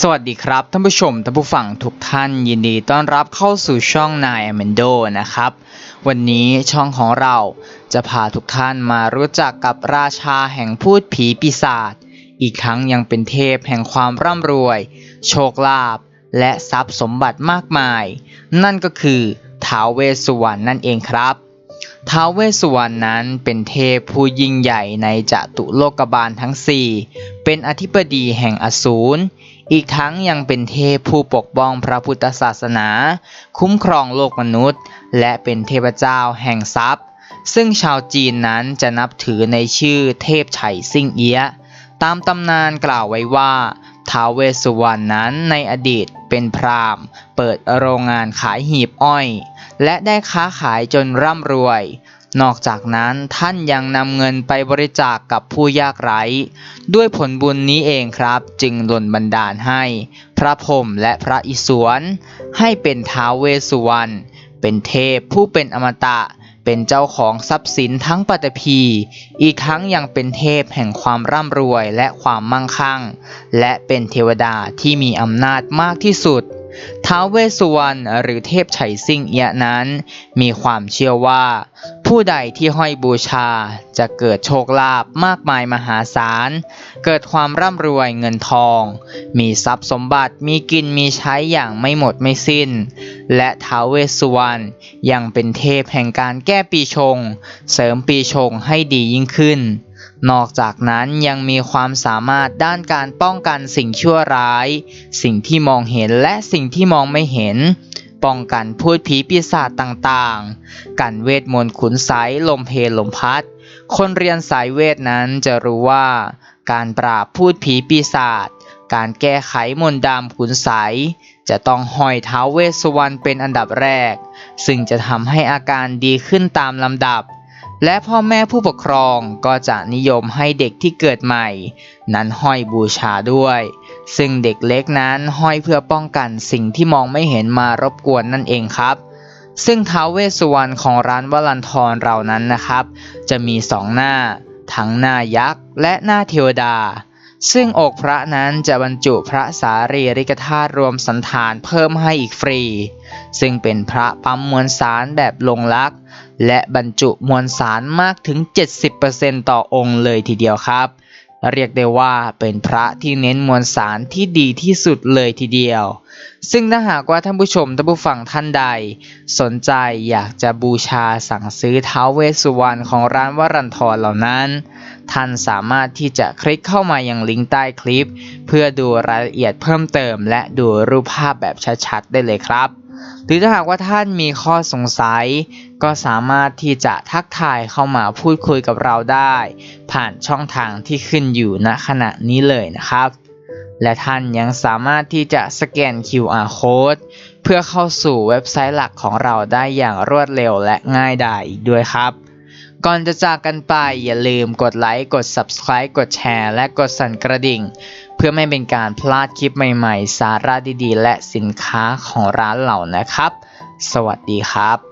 สวัสดีครับท่านผู้ชมท่านผู้ฟังทุกท่านยินดีต้อนรับเข้าสู่ช่องนายอเมนโดนะครับ วันนี้ช่องของเราจะพาทุกท่านมารู้จักกับราชาแห่งพูดผีปีศาจอีกทั้งยังเป็นเทพแห่งความร่ำรวย โชคลาภและทรัพย์สมบัติมากมาย นั่นก็คือท้าวเวสสุวรรณนั่นเองครับท้าวเวสสุวรรณนั้นเป็นเทพผู้ยิ่งใหญ่ในจตุโลกบาลทั้ง 4 เป็นอธิบดีแห่งอสูร อีกทั้งยังเป็นเทพผู้ปกป้องพระพุทธศาสนา คุ้มครองโลกมนุษย์ และเป็นเทพเจ้าแห่งทรัพย์ ซึ่งชาวจีนนั้นจะนับถือในชื่อเทพไฉซิ่งเอียะตามตำนานกล่าวไว้ว่าท้าวเวสสุวรรณนั้นในอดีตเป็นพราหมณ์ เปิดโรงงานขายหีบอ้อย และได้ค้าขายจนร่ำรวย นอกจากนั้นท่านยังนำเงินไปบริจาคกกับผู้ยากไร้ ด้วยผลบุญนี้เองครับ จึงดลบันดาลให้ พระพรหมและพระอิศวรให้เป็นท้าวเวสสุวรรณเป็นเทพผู้เป็นอมตะ เป็นเจ้าของทรัพย์สินทั้งปัตภีอีกทั้งยังเป็นเทพแห่งความร่ำรวยและความมั่งคั่ง และเป็นเทวดาที่มีอำนาจมากที่สุดท้าวเวสสุวรรณหรือเทพไฉซิ่งเอียะนั้น มีความเชื่อว่า ผู้ใดที่ห้อยบูชาจะเกิดโชคลาภมากมายมหาศาล เกิดความร่ำรวยเงินทอง มีทรัพย์สมบัติมีกินมีใช้อย่างไม่หมดไม่สิ้น และท้าวเวสสุวรรณยังเป็นเทพแห่งการแก้ปีชง เสริมปีชงให้ดียิ่งขึ้น นอกจากนั้นยังมีความสามารถด้านการป้องกันสิ่งชั่วร้าย สิ่งที่มองเห็นและสิ่งที่มองไม่เห็น ป้องกันพูดผีปีศาจต่างๆ กันเวทมนต์ขุนไสยลมเพลลมพัด คนเรียนสายเวทนั้นจะรู้ว่า การปราบพูดผีปีศาจการแก้ไขมนต์ดำขุนไสยจะต้องห้อยเท้าเวสสุวรรณเป็นอันดับแรก ซึ่งจะทำให้อาการดีขึ้นตามลำดับ และพ่อแม่ผู้ปกครองก็จะนิยมให้เด็กที่เกิดใหม่ นั้นห้อยบูชาด้วย ซึ่งเด็กเล็กนั้นห้อยเพื่อป้องกันสิ่งที่มองไม่เห็นมารบกวนนั่นเองครับ ซึ่งท้าวเวสสุวรรณของร้านวลันทรเรานั้นนะครับ จะมีสองหน้า ทั้งหน้ายักษ์และหน้าเทวดา ซึ่งอกพระนั้นจะบรรจุพระสารีริกธาตุรวมสันฐานเพิ่มให้อีกฟรี ซึ่งเป็นพระปั๊มมวลสารแบบลงลักษ์และบรรจุมวลสารมากถึง 70%ต่อองค์เลยทีเดียวครับ เรียกได้ว่าเป็นพระที่เน้นมวลสารที่ดีที่สุดเลยทีเดียว ซึ่งถ้าหากว่าท่านผู้ชมท่านผู้ฟังท่านใด สนใจอยากจะบูชาสั่งซื้อท้าวเวสสุวรรณของร้านวรันทรเหล่านั้น ท่านสามารถที่จะคลิกเข้ามายังลิงก์ใต้คลิป เพื่อดูรายละเอียดเพิ่มเติม และดูรูปภาพแบบชัดๆได้เลยครับหรือถ้าหากว่าท่านมีข้อสงสัย ก็สามารถที่จะทักทายเข้ามาพูดคุยกับเราได้ ผ่านช่องทางที่ขึ้นอยู่ณขณะนี้เลยนะครับ และท่านยังสามารถที่จะสแกน QR code เพื่อเข้าสู่เว็บไซต์หลักของเราได้อย่างรวดเร็วและง่ายดายอีกด้วยครับ ก่อนจะจากกันไปอย่าลืมกดไลค์กด Subscribe กดแชร์ และกดสั่นกระดิ่ง เพื่อไม่เป็นการพลาดคลิปใหม่ ๆ สาระดีๆ และสินค้าของร้านเรานะครับ สวัสดีครับ